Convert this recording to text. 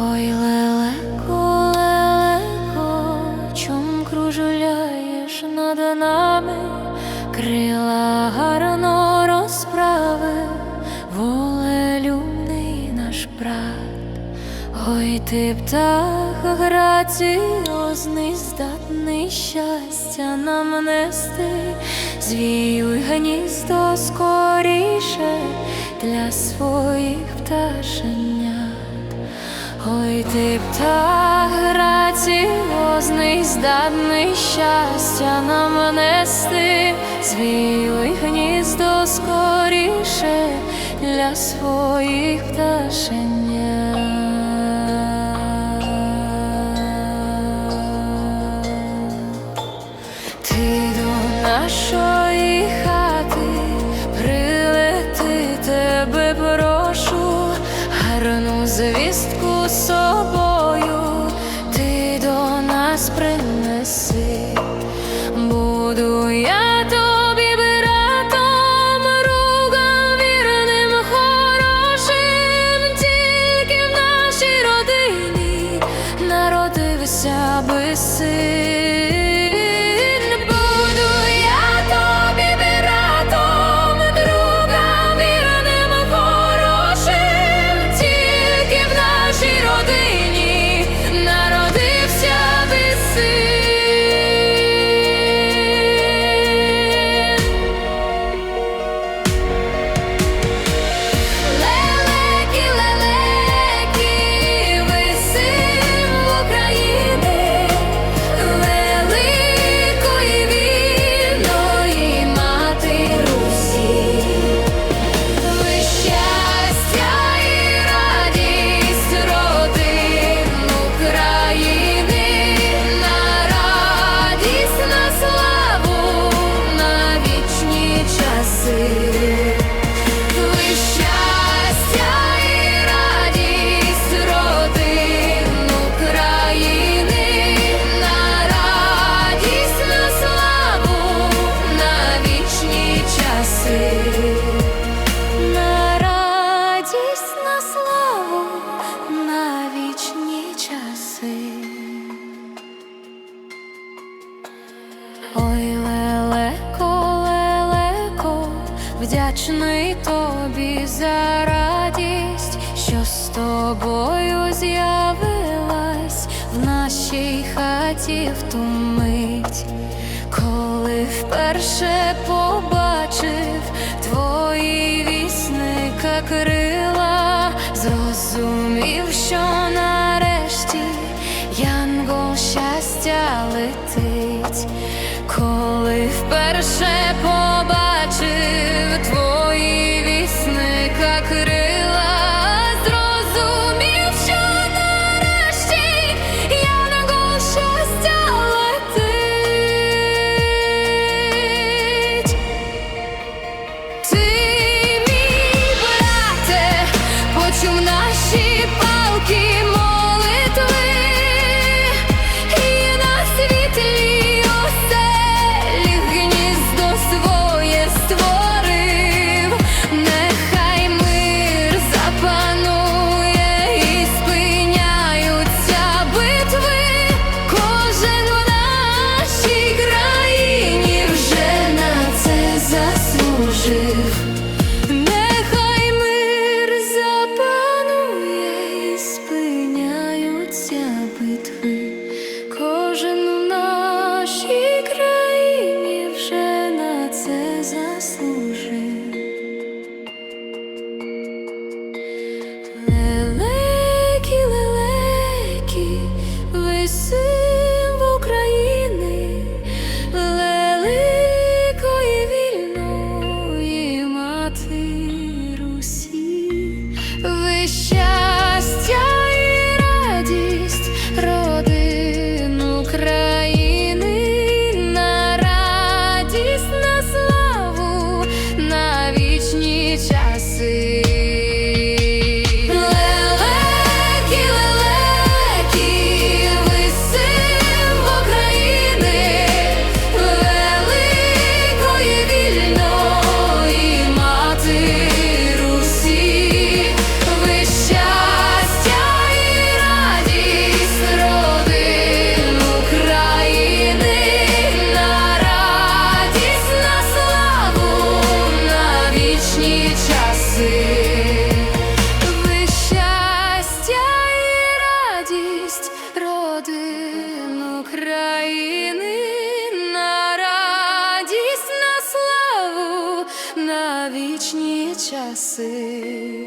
Ой, лелеко, лелеко, чом кружуляєш над нами, крила гарно розправив, волелюбний наш брат. Ой, ти птах граціозний, здатний щастя нам нести, звіюй гніздо скоріше для своїх пташенят. Ой, ти птах граціозний, здатний щастя нам нести, звіюй гніздо скоріше для своїх пташенят. Звістку собою, ти до нас принеси, буду я тобі братом, другом вірним, хорошим, тільки в нашій родині народився би син. Ой, лелеко, лелеко, вдячний тобі за радість, що з тобою з'явилась в нашій хаті в ту мить, коли вперше побачив твої вісника крила, зрозумів, що нарешті янгол щастя летить, коли вперше побачив вічні часи.